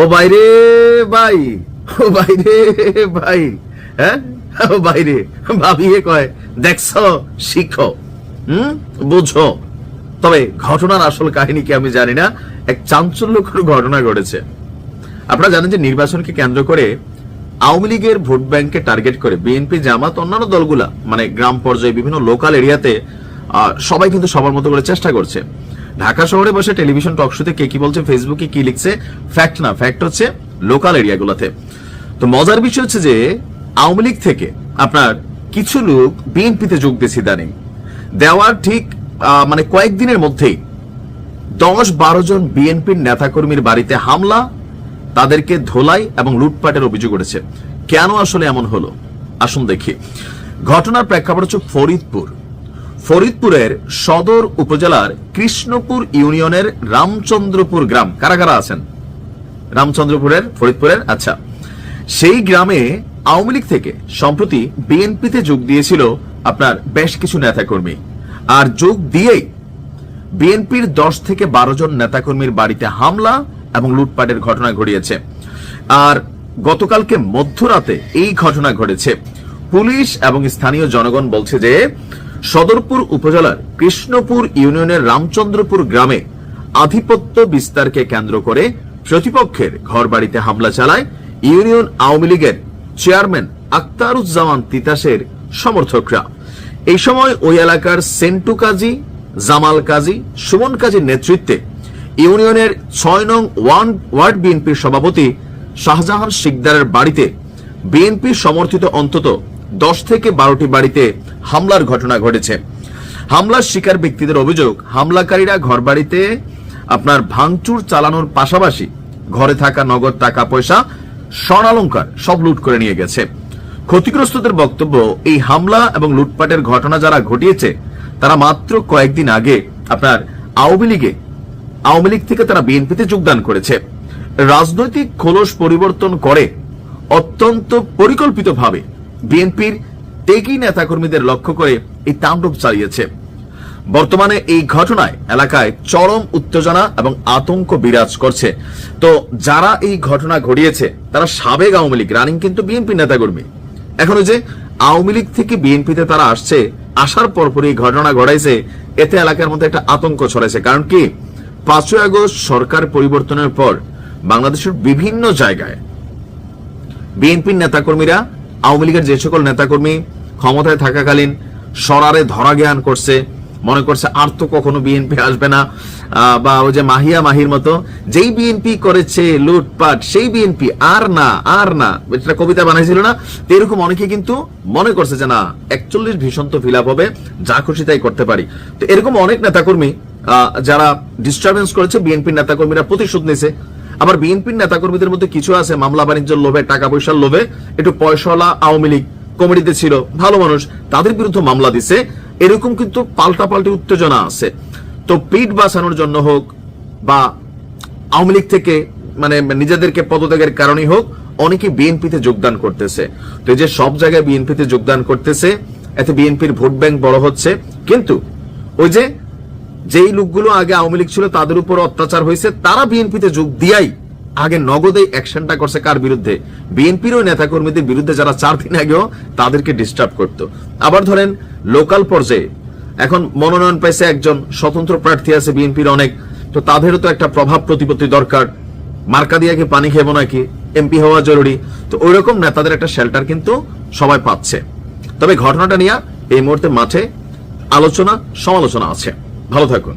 ও বাইরে, ভাই। ও বাইরে, ভাই। হ্যাঁ? ও বাইরে। ভাবিয়ে কয়, দেখছ, শিখো, হুম? বুঝো। তবে ঘটনার আসল কাহিনী কি আমি জানি না, এক চাঞ্চল্যকর ঘটনা ঘটেছে। আপনারা জানেন যে নির্বাচনকে কেন্দ্র করে আওয়ামী লীগের ভোট ব্যাংকে টার্গেট করে বিএনপি, জামাত, অন্যান্য দলগুলা মানে গ্রাম পর্যায়ে বিভিন্ন লোকাল এরিয়াতে সবাই কিন্তু সবার মতো করে চেষ্টা করছে। ঢাকা শহরে বসে টেলিভিশন টক শোতে কে কি বলছে ফেসবুকে কি লিখছে ফ্যাক্ট না ফ্যাক্ট হচ্ছে লোকাল এরিয়াগুলোতে তো মজার বিষয় হচ্ছে যে, আওয়ামী লীগ থেকে আপনার কিছু লোক বিএনপিতে যোগ দিয়েছে ইদানিং। দেওয়ার ঠিক মানে কয়েকদিনের মধ্যেই দশ বারো জন বিএনপির নেতাকর্মীর বাড়িতে হামলা, তাদেরকে ধোলাই এবং লুটপাটের অভিযোগ উঠেছে। কেন আসলে এমন হলো? আসুন দেখি। ঘটনার প্রেক্ষাপট হচ্ছে ফরিদপুর। ফরিদপুরের সদর উপজেলার কৃষ্ণপুর ইউনিয়নের রামচন্দ্রপুর গ্রাম। কারা কারা আছেন? রামচন্দ্রপুরের, ফরিদপুরের? আচ্ছা। সেই গ্রামে আওয়ামী লীগ থেকে সম্প্রতি বিএনপিতে যোগ দিয়েছিল আপনার বেশ কিছু নেতাকর্মী। আর যোগ দিয়েই বিএনপির দশ থেকে বারো জন নেতাকর্মীর বাড়িতে হামলা এবং লুটপাটের ঘটনা ঘটিয়েছে। আর গতকালকে মধ্যরাতে এই ঘটনা ঘটেছে। পুলিশ এবং স্থানীয় জনগণ বলছে যে সদরপুর উপজেলার কৃষ্ণপুর ইউনিয়নের রামচন্দ্রপুর গ্রামে আধিপত্য বিস্তারকে কেন্দ্র করে প্রতিপক্ষের ঘরবাড়িতে হামলা চালায় ইউনিয়ন আওয়ামী লীগের চেয়ারম্যান আক্তারুজ্জামান তিতাসের সমর্থকরা। এই সময় ওই এলাকার সেন্টু কাজী, জামাল কাজী, সুমন কাজীর নেতৃত্বে ইউনিয়নের ছয় নং ওয়ান ওয়ার্ড বিএনপির সভাপতি শাহজাহান শিকদারের বাড়িতে বিএনপি সমর্থিত অন্তত দশ থেকে বারোটি বাড়িতে হামলার ঘটনা ঘটেছে। হামলার শিকার ব্যক্তিদের অভিযোগ, হামলাকারীরা ঘরবাড়িতে আপনার ভাঙচুর চালানোর পাশাপাশি ঘরে থাকা নগদ টাকা পয়সা স্বর্ণালঙ্কার সব লুট করে নিয়ে গেছে। ক্ষতিগ্রস্তদের বক্তব্য, এই হামলা এবং লুটপাটের ঘটনা যারা ঘটিয়েছে, তারা মাত্র কয়েকদিন আগে আপনার আওয়ামী লীগে, আওয়ামী লীগ থেকে তারা বিএনপিতে যোগদান করেছে। রাজনৈতিক খোলস পরিবর্তন করে অত্যন্ত পরিকল্পিতভাবে বিএনপির টেকি নেতাকর্মীদের লক্ষ্য করে এই তাণ্ডব চালিয়েছে। বর্তমানে এই ঘটনায় এলাকায় চরম উত্তেজনা এবং আতঙ্ক বিরাজ করছে। তো যারা এই ঘটনা ঘটিয়েছে, তারা সাবেক আওয়ামী লীগ, রানিং কিন্তু বিএনপি নেতাকর্মী। এখন যে আওয়ামী লীগ থেকে বিএনপিতে তারা আসছে, আসার পরপর এই ঘটনা ঘটাইছে, এতে এলাকার মধ্যে একটা আতঙ্ক ছড়াইছে। কারণ কি? পাঁচই আগস্ট সরকার পরিবর্তনের পর বাংলাদেশের বিভিন্ন জায়গায় বিএনপির নেতাকর্মীরা আওয়ামী লীগের যে সকল নেতাকর্মী ক্ষমতায় থাকাকালীন সরারে ধরা জ্ঞান করছে, মনে করছে আর তো কখনো বিএনপি আসবে না বা ওই যে মাহিয়া মাহির মতো, যেই বিএনপি করেছে লুটপাট, সেই বিএনপি আর না আর না, এটা কবিতা বানাইছিল না এরকম অনেকে কিন্তু মনে করছে যে না, একচল্লিশ ভীষণ তো ফিল হবে, যা খুশি তাই করতে পারি। তো এরকম অনেক নেতাকর্মী যারা ডিস্টারবেন্স করেছে বিএনপির নেতাকর্মীরা প্রতিশোধ নিয়েছে আবার বিএনপির নেতাকর্মীদের মধ্যে কিছু আছে, মামলা বাণিজ্যের লোভে টাকা পয়সার লোভে। একটু পয়সাওয়ালা আওয়ামী লীগ কমিটিতে ছিল, ভালো মানুষ, তাদের বিরুদ্ধে মামলা দিছে। এরকম কিন্তু পাল্টা পাল্টি উত্তেজনা আছে। তো পিঠ বাঁচানোর জন্য হোক বা আওয়ামী লীগ থেকে মানে নিজেদেরকে পদত্যাগের কারণেই হোক অনেকে বিএনপিতে যোগদান করতেছে। তো এই যে সব জায়গায় বিএনপিতে যোগদান করতেছে, এতে বিএনপির ভোট ব্যাংক বড় হচ্ছে। কিন্তু ওই যে যেই লোকগুলো আগে আওয়ামী লীগ ছিল, তাদের উপর অত্যাচার হয়েছে, তারা বিএনপিতে যোগ দিয়াই আগে নগদে অ্যাকশনটা করছে কার বিরুদ্ধে? বিএনপির ওই নেতাকর্মীদের বিরুদ্ধে যারা চার দিন আগেও তাদেরকে ডিস্টার্ব করত। আবার ধরেন লোকাল পর্যায়ে এখন মনোনয়ন পাইছে একজন স্বতন্ত্র প্রার্থী আছে বিএনপির অনেক, তো তাদেরও তো একটা প্রভাব প্রতিপত্তি দরকার। মার্কা দিয়ে পানি খেবো নাকি? এমপি হওয়া জরুরি। তো ওই রকম নেতাদের একটা শেল্টার কিন্তু সবাই পাচ্ছে। তবে ঘটনাটা নিয়ে এই মুহূর্তে মাঠে আলোচনা, সমালোচনা আছে। ভালো থাকুন।